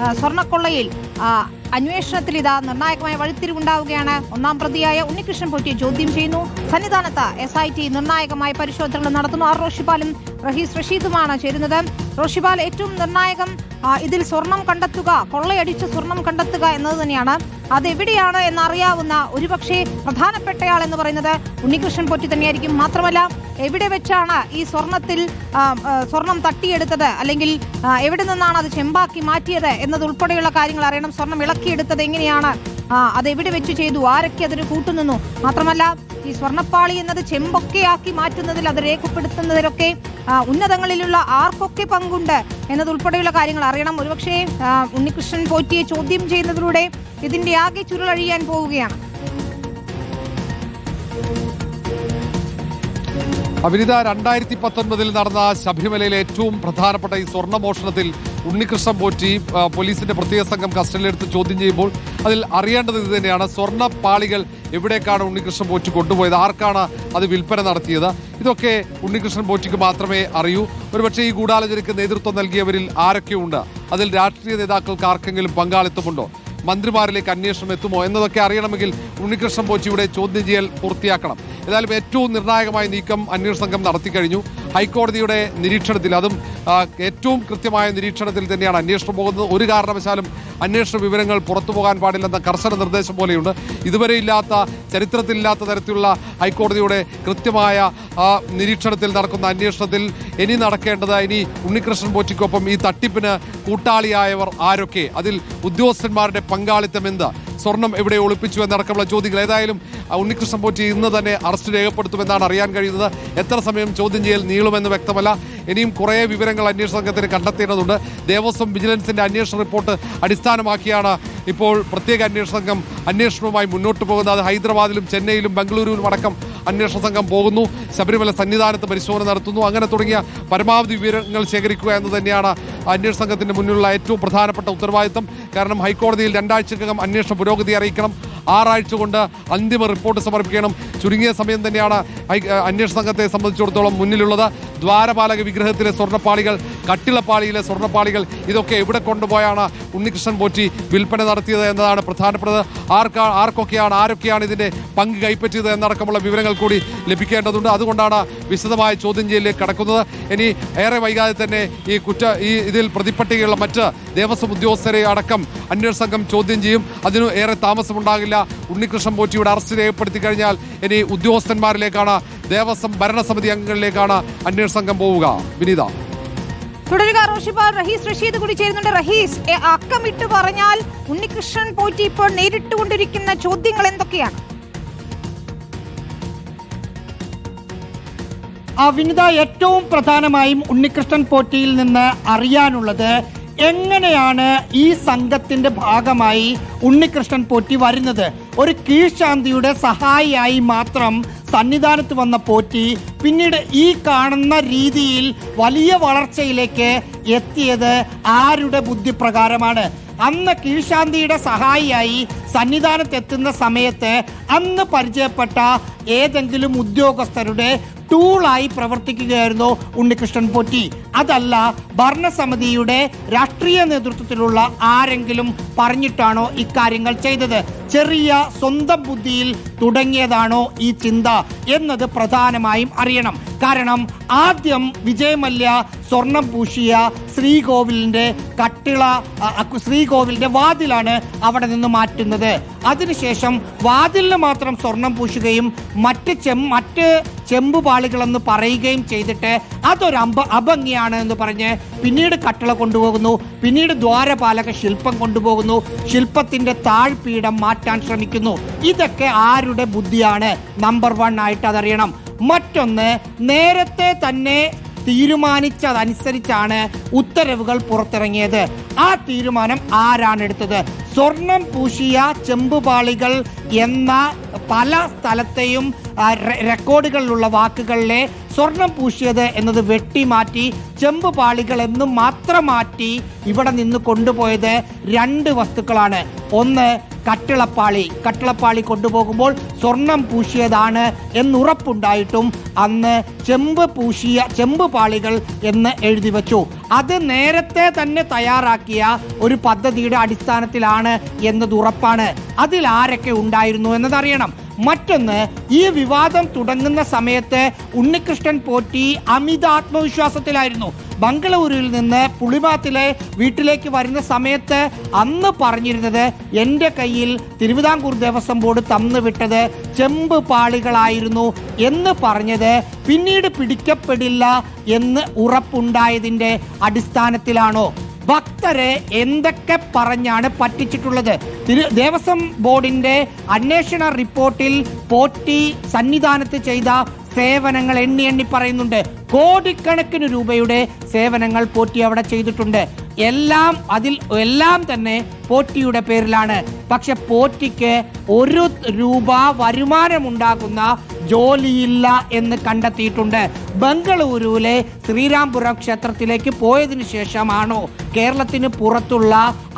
ആ, സ്വർണക്കൊള്ളയിൽ അന്വേഷണത്തിൽ ഇതാ നിർണായകമായ വഴിത്തിരിവുണ്ടാവുകയാണ്. ഒന്നാം പ്രതിയായ ഉണ്ണികൃഷ്ണൻ പൊറ്റിയെ ചോദ്യം ചെയ്യുന്നു. സന്നിധാനത്ത് എസ് ഐ ടി നിർണായകമായ പരിശോധനകൾ നടത്തുന്നു. ആർ റോഷിപാലും റഹീസ് റഷീദുമാണ് ചേരുന്നത്. റോഷിപാൽ ഏറ്റവും നിർണായകം ഇതിൽ സ്വർണം കണ്ടെത്തുക കൊള്ളയടിച്ച് സ്വർണം കണ്ടെത്തുക എന്നത് തന്നെയാണ്. അതെവിടെയാണ് എന്നറിയാവുന്ന ഒരുപക്ഷെ പ്രധാനപ്പെട്ടയാൾ എന്ന് പറയുന്നത് ഉണ്ണികൃഷ്ണൻ പൊറ്റി തന്നെയായിരിക്കും. മാത്രമല്ല എവിടെ വെച്ചാണ് ഈ സ്വർണത്തിൽ സ്വർണം തട്ടിയെടുത്തത്? അല്ലെങ്കിൽ എവിടെ നിന്നാണ് അത് ചെമ്പാക്കി മാറ്റിയത് എന്നതുൾപ്പെടെയുള്ള കാര്യങ്ങൾ അറിയണം. സ്വർണം ഇളക്കിയെടുത്തത് എങ്ങനെയാണ്? അത് എവിടെ വെച്ച് ചെയ്തു? ആരൊക്കെ അതിന് കൂട്ടുനിന്നു? മാത്രമല്ല ഈ സ്വർണപ്പാളി എന്നത് ചെമ്പൊക്കെയാക്കി മാറ്റുന്നതിൽ അത് രേഖപ്പെടുത്തുന്നതിലൊക്കെ ഉന്നതങ്ങളിലുള്ള ആർക്കൊക്കെ പങ്കുണ്ട് എന്നതുൾപ്പെടെയുള്ള കാര്യങ്ങൾ അറിയണം. ഒരുപക്ഷെ ഉണ്ണികൃഷ്ണൻ പോറ്റിയെ ചോദ്യം ചെയ്യുന്നതിലൂടെ ഇതിന്റെ ആകെ ചുരുളഴിയാൻ പോവുകയാണ്. അവിനിത രണ്ടായിരത്തി പത്തൊൻപതിൽ നടന്ന ശബരിമലയിലെ ഏറ്റവും പ്രധാനപ്പെട്ട ഈ സ്വർണമോഷണത്തിൽ ഉണ്ണികൃഷ്ണൻ പോറ്റി പോലീസിന്റെ പ്രത്യേക സംഘം കസ്റ്റഡിയിലെടുത്ത് ചോദ്യം ചെയ്യുമ്പോൾ അതിൽ അറിയേണ്ടത് ഇത് തന്നെയാണ്. സ്വർണ പാളികൾ എവിടേക്കാണ് ഉണ്ണികൃഷ്ണൻ പോറ്റി കൊണ്ടുപോയത്? ആർക്കാണ് അത് വിൽപ്പന നടത്തിയത്? ഇതൊക്കെ ഉണ്ണികൃഷ്ണൻ പോറ്റിക്ക് മാത്രമേ അറിയൂ. ഒരുപക്ഷെ ഈ ഗൂഢാലോചനയ്ക്ക് നേതൃത്വം നൽകിയവരിൽ ആരൊക്കെയുണ്ട്? അതിൽ രാഷ്ട്രീയ നേതാക്കൾക്ക് ആർക്കെങ്കിലും പങ്കാളിത്തമുണ്ടോ? മന്ത്രിമാരിലേക്ക് അന്വേഷണം എത്തുമോ എന്നതൊക്കെ അറിയണമെങ്കിൽ ഉണ്ണികൃഷ്ണൻ പോച്ചിയുടെ ചോദ്യം ചെയ്യൽ പൂർത്തിയാക്കണം. ഏതായാലും ഏറ്റവും നിർണായകമായ നീക്കം അന്വേഷണ സംഘം നടത്തി കഴിഞ്ഞു ഹൈക്കോടതിയുടെ നിരീക്ഷണത്തിൽ അതും ഏറ്റവും കൃത്യമായ നിരീക്ഷണത്തിൽ തന്നെയാണ് അന്വേഷണം പോകുന്നത്. ഒരു കാരണവശാലും അന്വേഷണ വിവരങ്ങൾ പുറത്തു പോകാൻ പാടില്ലെന്ന കർശന നിർദ്ദേശം പോലെയുണ്ട്. ഇതുവരെ ഇല്ലാത്ത ചരിത്രത്തിലില്ലാത്ത തരത്തിലുള്ള ഹൈക്കോടതിയുടെ കൃത്യമായ നിരീക്ഷണത്തിൽ നടക്കുന്ന അന്വേഷണത്തിൽ ഇനി നടക്കേണ്ടത് ഇനി ഉണ്ണികൃഷ്ണൻ പോറ്റിക്കൊപ്പം ഈ തട്ടിപ്പിന് കൂട്ടാളിയായവർ ആരൊക്കെ? അതിൽ ഉദ്യോഗസ്ഥന്മാരുടെ പങ്കാളിത്തം എന്ത്? സ്വർണം എവിടെ ഒളിപ്പിച്ചു എന്നടക്കമുള്ള ചോദ്യങ്ങൾ ഏതായാലും ഉണ്ണികൃഷ്ണൻ പോറ്റി ഇന്ന് തന്നെ അറസ്റ്റ് രേഖപ്പെടുത്തുമെന്നാണ് അറിയാൻ കഴിയുന്നത്. എത്ര സമയം ചോദ്യം ചെയ്യൽ നീളുമെന്ന് വ്യക്തമല്ല. ഇനിയും കുറേ വിവരങ്ങൾ അന്വേഷണ സംഘത്തിന് കണ്ടെത്തേണ്ടതുണ്ട്. ദേവസ്വം വിജിലൻസിന്റെ അന്വേഷണ റിപ്പോർട്ട് അടിസ്ഥാനമാക്കിയാണ് ഇപ്പോൾ പ്രത്യേക അന്വേഷണ സംഘം അന്വേഷണവുമായി മുന്നോട്ട് പോകുന്നത്. അത് ഹൈദരാബാദിലും ചെന്നൈയിലും ബംഗളൂരുവിലും അടക്കം അന്വേഷണ സംഘം പോകുന്നു. ശബരിമല സന്നിധാനത്ത് പരിശോധന നടത്തുന്നു. അങ്ങനെ തുടങ്ങിയ പരമാവധി വിവരങ്ങൾ ശേഖരിക്കുക എന്ന് തന്നെയാണ് അന്വേഷണ സംഘത്തിന്റെ മുന്നിലുള്ള ഏറ്റവും പ്രധാനപ്പെട്ട ഉത്തരവാദിത്തം. കാരണം ഹൈക്കോടതിയിൽ രണ്ടാഴ്ചക്കകം അന്വേഷണ പുരോഗതി അറിയിക്കണം. ആറാഴ്ച കൊണ്ട് അന്തിമ റിപ്പോർട്ട് സമർപ്പിക്കണം. ചുരുങ്ങിയ സമയം തന്നെയാണ് അന്വേഷണ സംഘത്തെ സംബന്ധിച്ചിടത്തോളം മുന്നിലുള്ളത്. ദ്വാരപാലക വിഗ്രഹത്തിലെ സ്വർണപ്പാളികൾ കട്ടിളപ്പാളിയിലെ സ്വർണപ്പാളികൾ ഇതൊക്കെ എവിടെ കൊണ്ടുപോയാണ് ഉണ്ണികൃഷ്ണൻ പോറ്റി വിൽപ്പന നടത്തിയത് എന്നതാണ് പ്രധാനപ്പെട്ടത്. ആർക്കാ ആർക്കൊക്കെയാണ് ആരൊക്കെയാണ് ഇതിന്റെ പങ്ക് കൈപ്പറ്റിയത് എന്നടക്കമുള്ള വിവരങ്ങൾ കൂടി ലഭിക്കേണ്ടതുണ്ട്. അതുകൊണ്ടാണ് വിശദമായ ചോദ്യം ചെയ്യലിലേക്ക് കടക്കുന്നത്. ഇനി ഏറെ വൈകാതെ തന്നെ ഈ കുറ്റ ഈ ഇതിൽ പ്രതിപ്പട്ടികയുള്ള മറ്റ് ദേവസ്വം ഉദ്യോഗസ്ഥരെ അടക്കം അന്വേഷണ സംഘം ചോദ്യം ചെയ്യും. അതിന് ഏറെ താമസമുണ്ടാകില്ല. ഉണ്ണികൃഷ്ണൻ പോറ്റിയുടെ അറസ്റ്റ് രേഖപ്പെടുത്തി കഴിഞ്ഞാൽ ഇനി ഉദ്യോഗസ്ഥന്മാരിലേക്കാണ് ദേവസ്വം ഭരണസമിതി അംഗങ്ങളിലേക്കാണ് അന്വേഷണ സംഘം പോവുക. വിനീത. തുടരുക റോഷിപാൽ റഹീസ് റഷീദ് കൂടി ചേരുന്നുണ്ട്. റഹീസ് അക്കം അക്കമിട്ട് പറഞ്ഞാൽ ഉണ്ണികൃഷ്ണൻ പോറ്റി ഇപ്പോൾ നേരിട്ടുകൊണ്ടിരിക്കുന്ന ചോദ്യങ്ങൾ എന്തൊക്കെയാണ്? ആ വിനിത ഏറ്റവും പ്രധാനമായും ഉണ്ണികൃഷ്ണൻ പോറ്റിയിൽ നിന്ന് അറിയാനുള്ളത് എങ്ങനെയാണ് ഈ സംഘത്തിന്റെ ഭാഗമായി ഉണ്ണികൃഷ്ണൻ പോറ്റി വരുന്നത്? ഒരു കീഴ്ശാന്തിയുടെ സഹായിയായി മാത്രം സന്നിധാനത്ത് വന്ന പോറ്റി പിന്നീട് ഈ കാണുന്ന രീതിയിൽ വലിയ വളർച്ചയിലേക്ക് എത്തിയത് ആരുടെ ബുദ്ധിപ്രകാരമാണ്? അന്ന് കീഴ്ശാന്തിയുടെ സഹായിയായി സന്നിധാനത്തെത്തുന്ന സമയത്ത് അന്ന് പരിചയപ്പെട്ട ഏതെങ്കിലും ഉദ്യോഗസ്ഥരുടെ ടൂളായി പ്രവർത്തിക്കുകയായിരുന്നു ഉണ്ണികൃഷ്ണൻ പോറ്റി. അതല്ല ഭരണസമിതിയുടെ രാഷ്ട്രീയ നേതൃത്വത്തിലുള്ള ആരെങ്കിലും പറഞ്ഞിട്ടാണോ ഇക്കാര്യങ്ങൾ ചെയ്തത്? ചെറിയ സ്വന്തം ബുദ്ധിയിൽ തുടങ്ങിയതാണോ ഈ ചിന്ത എന്നത് പ്രധാനമായും അറിയണം. കാരണം ആദ്യം വിജയമല്യ സ്വർണം പൂശിയ ശ്രീകോവിലിന്റെ കട്ടിള ശ്രീകോവിലിന്റെ വാതിലാണ് അവിടെ നിന്ന് മാറ്റുന്നത്. അതിനുശേഷം വാതിലിന് മാത്രം സ്വർണം പൂശുകയും മറ്റ് ചെം മറ്റ് ചെമ്പുപാളികളെന്ന് പറയുകയും ചെയ്തിട്ട് അതൊരു അമ്പ അഭംഗിയാണ് എന്ന് പറഞ്ഞ് പിന്നീട് കട്ടള കൊണ്ടുപോകുന്നു. പിന്നീട് ദ്വാരപാലക ശില്പം കൊണ്ടുപോകുന്നു. ശില്പത്തിന്റെ താഴ്പീഠം മാറ്റാൻ ശ്രമിക്കുന്നു. ഇതൊക്കെ ആരുടെ ബുദ്ധിയാണ്? നമ്പർ വൺ ആയിട്ട് അതറിയണം. മറ്റൊന്ന് നേരത്തെ തന്നെ തീരുമാനിച്ചതനുസരിച്ചാണ് ഉത്തരവുകൾ പുറത്തിറങ്ങിയത്. ആ തീരുമാനം ആരാണ് എടുത്തത്? സ്വർണം പൂശിയ ചെമ്പുപാളികൾ എന്ന പല സ്ഥലത്തെയും റെക്കോർഡുകളിലുള്ള വാക്കുകളിലെ സ്വർണം പൂശിയത് എന്നത് വെട്ടി മാറ്റി ചെമ്പ് പാളികൾ എന്ന് മാത്രം മാറ്റി ഇവിടെ നിന്ന് കൊണ്ടുപോയത് രണ്ട് വസ്തുക്കളാണ്. ഒന്ന് കട്ടിളപ്പാളി. കട്ടിളപ്പാളി കൊണ്ടുപോകുമ്പോൾ സ്വർണം പൂശിയതാണ് എന്നുറപ്പുണ്ടായിട്ടും അന്ന് ചെമ്പ് പൂശിയ ചെമ്പ് പാളികൾ എന്ന് എഴുതി വച്ചു. അത് നേരത്തെ തന്നെ തയ്യാറാക്കിയ ഒരു പദ്ധതിയുടെ അടിസ്ഥാനത്തിലാണ് എന്നത് ഉറപ്പാണ്. അതിൽ ആരൊക്കെ ഉണ്ടായിരുന്നു എന്നതറിയണം. മറ്റൊന്ന് ഈ വിവാദം തുടങ്ങുന്ന സമയത്ത് ഉണ്ണികൃഷ്ണൻ പോറ്റി അമിത ആത്മവിശ്വാസത്തിലായിരുന്നു. ബംഗളൂരുവിൽ നിന്ന് പുളിമാത്തിലെ വീട്ടിലേക്ക് വരുന്ന സമയത്ത് അന്ന് പറഞ്ഞിരുന്നത് എന്റെ കയ്യിൽ തിരുവിതാംകൂർ ദേവസ്വം ബോർഡ് തന്നു വിട്ടത് ചെമ്പ് പാളികളായിരുന്നു എന്ന് പറഞ്ഞത് പിന്നീട് പിടിക്കപ്പെടില്ല എന്ന് ഉറപ്പുണ്ടായതിന്റെ അടിസ്ഥാനത്തിലാണോ? ഭക്തരെ എന്തൊക്കെ പറഞ്ഞാണ് പറ്റിച്ചിട്ടുള്ളത്? ദേവസ്വം ബോർഡിന്റെ അന്വേഷണ റിപ്പോർട്ടിൽ പോറ്റി സന്നിധാനത്ത് ചെയ്ത സേവനങ്ങൾ എണ്ണി എണ്ണി പറയുന്നുണ്ട്. കോടിക്കണക്കിന് രൂപയുടെ സേവനങ്ങൾ പോറ്റി അവിടെ ചെയ്തിട്ടുണ്ട്. എല്ലാം അതിൽ എല്ലാം തന്നെ പോറ്റിയുടെ പേരിലാണ്. പക്ഷെ പോറ്റിക്ക് ഒരു രൂപ വരുമാനമുണ്ടാകുന്ന ജോലിയില്ല എന്ന് കണ്ടെത്തിയിട്ടുണ്ട്. ബംഗളൂരുവിലെ ശ്രീരാംപുരം ക്ഷേത്രത്തിലേക്ക് പോയതിനു ശേഷമാണോ കേരളത്തിന് പുറത്തുള്ള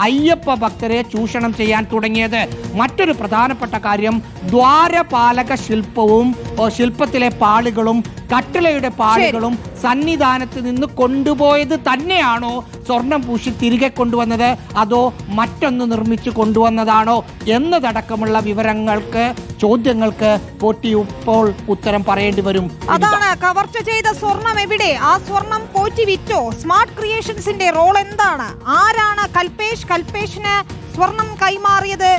അയ്യപ്പ ഭക്തരെ ചൂഷണം ചെയ്യാൻ തുടങ്ങിയത്? മറ്റൊരു പ്രധാനപ്പെട്ട കാര്യം ദ്വാരപാലക ശില്പവും ശില്പത്തിലെ പാളികളും കട്ടിളയുടെ പാളികളും സന്നിധാനത്ത് നിന്ന് കൊണ്ടുപോയത് തന്നെയാണോ സ്വർണം പൂശി തിരികെ കൊണ്ടുവന്നത്? അതോ മറ്റൊന്ന് നിർമ്മിച്ചു കൊണ്ടുവന്നതാണോ എന്നതടക്കമുള്ള വിവരങ്ങൾക്ക് ചോദ്യങ്ങൾക്ക് പോറ്റി ഇപ്പോൾ ഉത്തരം പറയേണ്ടി വരും അതാണ് കവർച്ച ചെയ്ത സ്വർണം എവിടെ? ആ സ്വർണം പോറ്റി വിറ്റോ? സ്മാർട്ട് ക്രിയേഷൻസിന്റെ റോൾ എന്താണ്? ആരാണ് കൽപേഷ്? കൽപേഷിന് സ്വർണം കൈമാറിയത്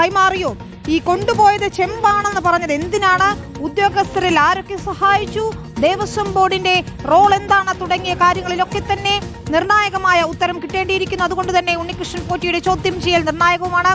കൈമാറിയോ? ഈ കൊണ്ടുപോയത് ചെമ്പാണെന്ന് പറഞ്ഞത് എന്തിനാണ്? ഉദ്യോഗസ്ഥരിൽ ആരൊക്കെ സഹായിച്ചു? ദേവസ്വം ബോർഡിന്റെ റോൾ എന്താണ്? തുടങ്ങിയ കാര്യങ്ങളിലൊക്കെ തന്നെ നിർണായകമായ ഉത്തരം കിട്ടേണ്ടിയിരിക്കുന്നു. അതുകൊണ്ട് തന്നെ ഉണ്ണികൃഷ്ണൻ പോറ്റിയുടെ ചോദ്യം ചെയ്യൽ നിർണായകവുമാണ്.